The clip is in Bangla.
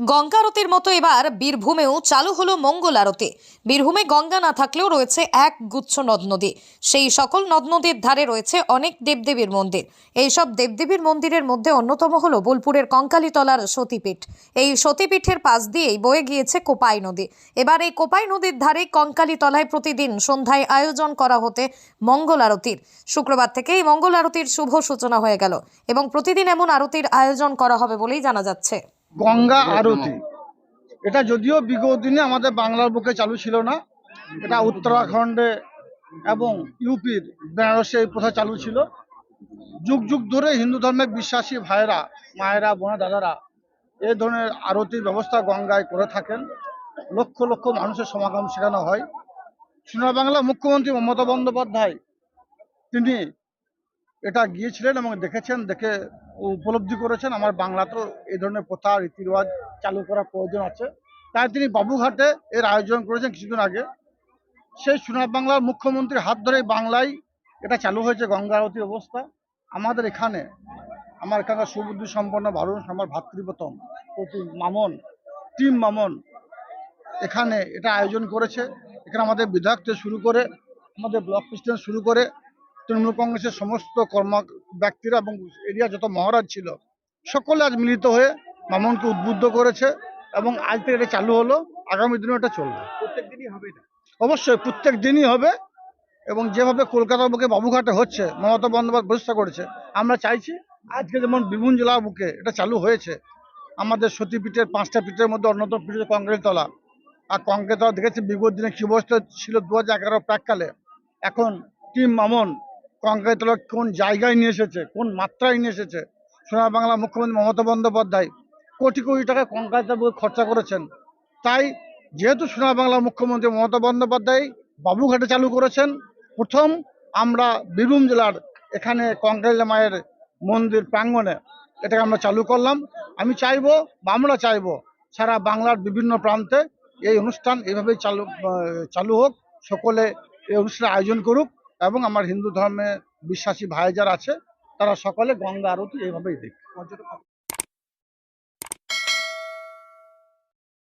গঙ্গা আরতির মতো এবার বীরভূমেও চালু হলো মঙ্গল আরতি। বীরভূমে গঙ্গা না থাকলেও রয়েছে এক গুচ্ছ নদ নদী। সেই সকল নদ নদীর ধারে রয়েছে অনেক দেবদেবীর মন্দির। এই সব দেবদেবীর মন্দিরের মধ্যে অন্যতম হলো বোলপুরের কঙ্কালীতলার সতীপীঠ। এই সতীপীঠের পাশ দিয়েই বয়ে গিয়েছে কোপাই নদী। এবার এই কোপাই নদীর ধারে কঙ্কালীতলায় প্রতিদিন সন্ধ্যায় আয়োজন করা হতে মঙ্গল আরতির। শুক্রবার থেকে এই মঙ্গল আরতির শুভ সূচনা হয়ে গেল এবং প্রতিদিন এমন আরতির আয়োজন করা হবে বলেই জানা যাচ্ছে। গঙ্গা আরতি। এটা যদিও বিগত দিনে আমাদের বাংলার বুকে চালু ছিল না এটা উত্তরাখণ্ডে এবং ইউপির বেনারসে এই প্রথা চালু ছিল। যুগ যুগ ধরে হিন্দু ধর্মের বিশ্বাসী ভাইয়েরা মায়েরা বোনা দাদারা এই ধরনের আরতির ব্যবস্থা গঙ্গায় করে থাকেন। লক্ষ লক্ষ মানুষের সমাগম শেখানো হয়। সোনার বাংলা মুখ্যমন্ত্রী মমতা বন্দ্যোপাধ্যায় তিনি এটা গিয়েছিলেন এবং দেখেছেন, দেখে উপলব্ধি করেছেন। আমার বাংলাতেও এই ধরনের প্রথা রীতি রেওয়াজ চালু করার প্রয়োজন আছে। তাই তিনি বাবুঘাটে এর আয়োজন করেছেন কিছুদিন আগে। সেই সোনার বাংলার মুখ্যমন্ত্রীর হাত ধরেই বাংলায় এটা চালু হয়েছে গঙ্গা আরতির অবস্থা। আমাদের এখানে, আমার এখানকার সুবুদ্ধি সম্পন্ন ভারুন আমার ভাতৃপ্রতম প্রতি মামন, টিম মামন, এখানে এটা আয়োজন করেছে। এখানে আমাদের বিধায়ক থেকে শুরু করে, আমাদের ব্লক প্রেসিডেন্ট শুরু করে তৃণমূল কংগ্রেসের সমস্ত কর্ম ব্যক্তিরা এবং এরিয়া যত মহারাজ ছিল সকলে আজ মিলিত হয়ে মামনকে উদ্বুদ্ধ করেছে এবং আজ থেকে এটা চালু হলো আগামী দিনেও এটা চলবে। প্রত্যেক দিনই হবে এটা? অবশ্যই প্রত্যেক দিনই হবে এবং যেভাবে কলকাতার বুকে বাবুঘাটে হচ্ছে মমতা বন্দ্যোপাধ্যায় প্রতিষ্ঠা করেছে আমরা চাইছি আজকে যেমন বীরভূম জেলার বুকে এটা চালু হয়েছে আমাদের সতীপীঠের পাঁচটা পীঠের মধ্যে অন্যতম পীঠ হচ্ছে কংগ্রেসতলা আর কংগ্রেসতলা দেখেছি বিগত দিনে কী অবস্থা ছিল দু হাজার এগারো প্রাককালে। এখন টিম মামন কংগ্রেসতলা কোন জায়গায় নিয়ে এসেছে, কোন মাত্রায় নিয়ে এসেছে? সোনার বাংলা মুখ্যমন্ত্রী মমতা বন্দ্যোপাধ্যায় কোটি কোটি টাকা কংগ্রেসের বুকে খরচা করেছেন। তাই যেহেতু সোনার বাংলা মুখ্যমন্ত্রী মমতা বন্দ্যোপাধ্যায় বাবুঘাটে চালু করেছেন, প্রথম আমরা বীরভূম জেলার এখানে কংগ্রেস মায়ের মন্দির প্রাঙ্গণে এটাকে আমরা চালু করলাম। আমি চাইব, বা আমরা চাইব, সারা বাংলার বিভিন্ন প্রান্তে এই অনুষ্ঠান এভাবেই চালু চালু হোক, সকলে এই অনুষ্ঠানের আয়োজন করুক। এবং আমার হিন্দু ধর্মে বিশ্বাসী ভাই যারা আছে তারা সকলে গঙ্গা আরতি এইভাবেই দেখ।